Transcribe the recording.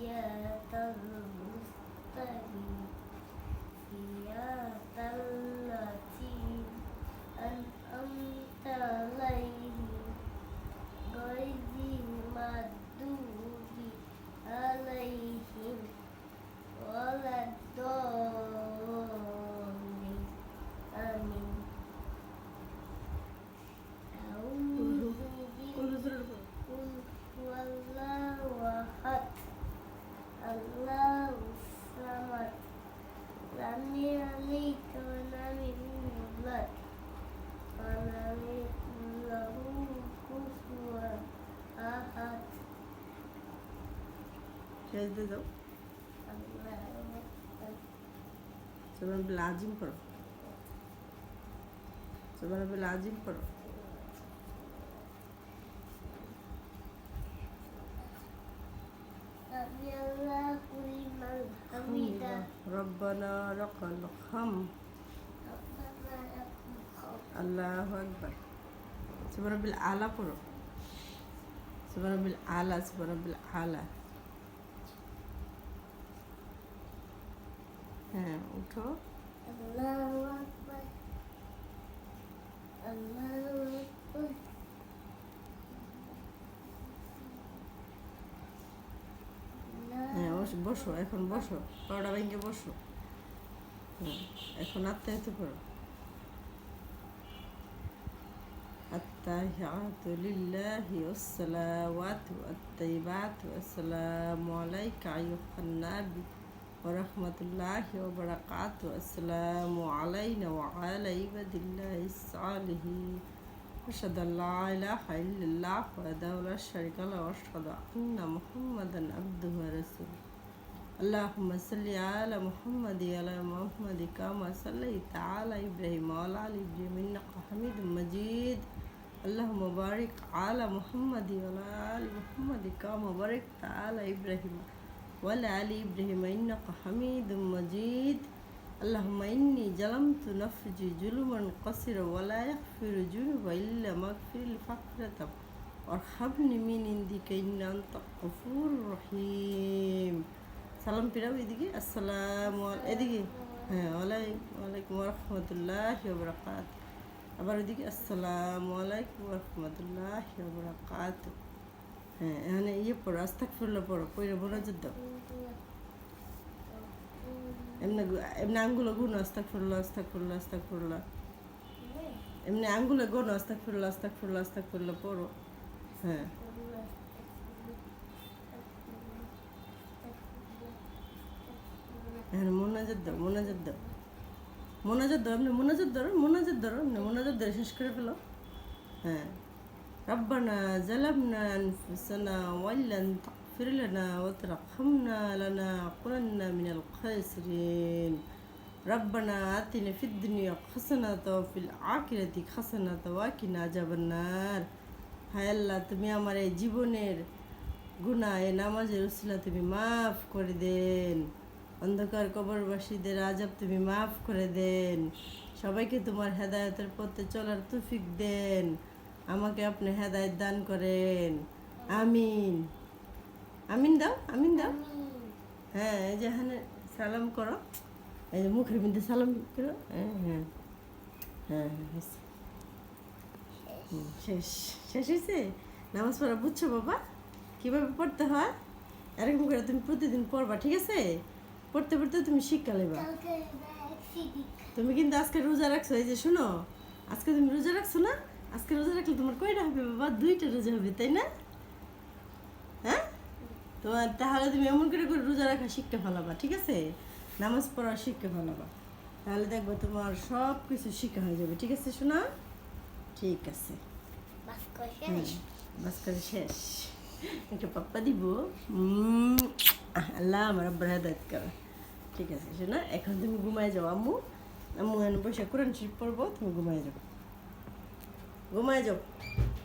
إياك المستقيم إياك التي أنعمت عليها পেঁয়াজ দিয়ে যাও সুবান বিল আজিম করো সুবান বিল আজিম করো আল্লাহ আলা পড়ো বিল আলা বিল আলা হ্যাঁ উঠো হ্যাঁ বসো বসো এখন বসো পাউডা ভেঙে বসো হ্যাঁ এখন আত্মা আত্মে করো التحيات لله والصلوات والطيبات والسلام عليك أيها النبي ورحمة الله وبركاته. السلام علينا وعلى عباد الله الصالحين. أشهد أن لا إله إلا الله وحده لا شريك له وأشهد أن محمدا عبده ورسوله. اللهم صل على محمد وعلى محمد كما صليت على إبراهيم وعلى آل إبراهيم إنك حميد مجيد. اللهم بارك على محمد وعلى آل محمد كما باركت على إبراهيم. وعلى آل إبراهيم إنك حميد مجيد اللهم إني ظلمت نفسي ظلما قصيرا ولا يغفر الذنوب إلا مغفر الفقرة وارحمني من عندك إن أنت غفور رحيم সালাম পিরাও এদিকে আসসালামু আল- এদিকে হ্যাঁ ওয়ালাই- ওয়ালাইকুম রহমতুল্লাহ বরকাত আবার ওদিকে আসসালামু আলাইকুম রহমতুল্লাহ বরকাত হ্যাঁ এখানে ইয়ে পড়ো আস্তাক ফুল্লা পড়ো পড়ে মনোযোগ দাও। এমনি এমনি আঙ্গুলো গুণ আস্তাক ফুল্লা আস্তাক ফুল্লা আস্তাক ফুল্লা এমনি আঙ্গুলে গুণ আস্তাক ফুল্লা আস্তাক ফুল্লা আস্তাক ফুল্লা পড়ো। হ্যাঁ। হ্যাঁ মোনাজাত দাও মোনাজাত দাও। মোনাজাত দাও, এমনি মোনাজাত ধরো মোনাজাত ধরো, এমনি মোনাজাত ধরে শেষ করে ফেলো। হ্যাঁ। ربنا ظلمنا أنفسنا وإن لم تغفر لنا وترحمنا لنكونن من الخاسرين ربنا آتنا في الدنيا حسنة وفي الآخرة حسنة وقنا عذاب النار হায় আল্লাহ তুমি আমার এই জীবনের গুনাহ এই নামাজের উসিলা তুমি মাফ করে দেন অন্ধকার কবরবাসীদের আজাব তুমি মাফ করে দেন সবাইকে তোমার হেদায়তের পথে চলার তুফিক দেন আমাকে আপনি হেদায়ত দান করেন। আমিন। আমিন দাও আমিন দাও। হ্যাঁ এই যে এখানে সালাম করো। এই যে মুখের মধ্যে সালাম করো। হ্যাঁ হ্যাঁ হ্যাঁ হ্যাঁ শেষ। শেষ হয়েছে? নামাজ পড়া বুঝছ বাবা? কীভাবে পড়তে হয়? এরকম করে তুমি প্রতিদিন পড়বা ঠিক আছে? পড়তে পড়তে তুমি শিক্ষা লেবা। তুমি কিন্তু আজকে রোজা রাখছো এই যে শুনো। আজকে তুমি রোজা রাখছো না? আজকে রোজা রাখলে তোমার কয়টা হবে বাবা? দুইটা রোজা হবে তাই না? হ্যাঁ? তোমার তাহলে তুমি এমন করে করে রোজা রাখা শিক্ষা ফেলাবা ঠিক আছে? নামাজ পড়া শিক্ষা ফেলাবা। তাহলে দেখব তোমার সব কিছু শিক্ষা হয়ে যাবে ঠিক আছে শোনা ঠিক আছে। বাস করে শেষ। একটা পাপ্পা দিব। আল্লাহ আমার আব্বার হেদায়ত করো। ঠিক আছে শোনা এখন তুমি ঘুমায় যাও আম্মু। আম্মু এনে বসে কোরআন শরীফ পড়ব তুমি ঘুমায় যাও ঘুমায় যাও